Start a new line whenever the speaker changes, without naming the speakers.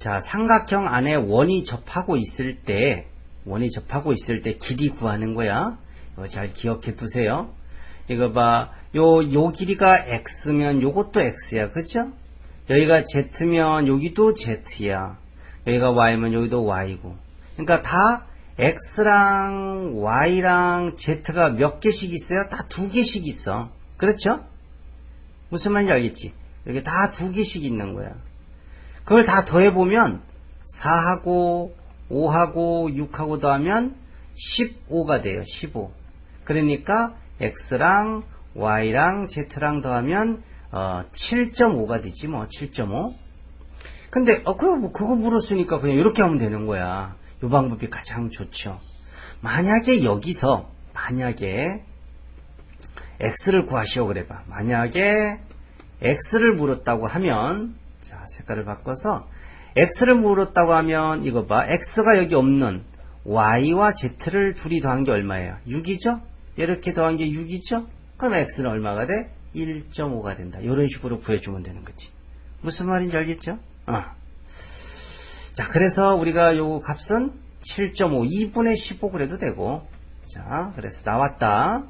자, 삼각형 안에 원이 접하고 있을 때, 원이 접하고 있을 때 길이 구하는 거야. 이거 잘 기억해 두세요. 이거 봐. 요, 요 길이가 x면 요것도 x야. 그죠? 여기가 z면 여기도 z야. 여기가 y면 여기도 y고. 그러니까 다 x랑 y랑 z가 몇 개씩 있어요? 다 두 개씩 있어. 그렇죠? 무슨 말인지 알겠지? 여기 다두 개씩 있는 거야. 그걸 다 더해보면 4하고 5하고 6하고 더하면 15가 돼요. 15. 그러니까 x랑 y랑 z랑 더하면 어, 7.5가 되지 뭐 7.5. 근데 어 그거 뭐 그거 물었으니까 그냥 이렇게 하면 되는 거야. 이 방법이 가장 좋죠. 만약에 여기서 만약에 x를 구하시오 그래봐. 만약에 x를 물었다고 하면 자 색깔을 바꿔서 x를 물었다고 하면 이거 봐 x가 여기 없는 y와 z를 둘이 더한 게 얼마예요? 6이죠? 이렇게 더한 게 6이죠? 그럼 x는 얼마가 돼? 1.5가 된다. 이런 식으로 구해주면 되는 거지. 무슨 말인지 알겠죠? 어. 자, 그래서 우리가 요 값은 7.5, 2분의 15 그래도 되고. 자, 그래서 나왔다.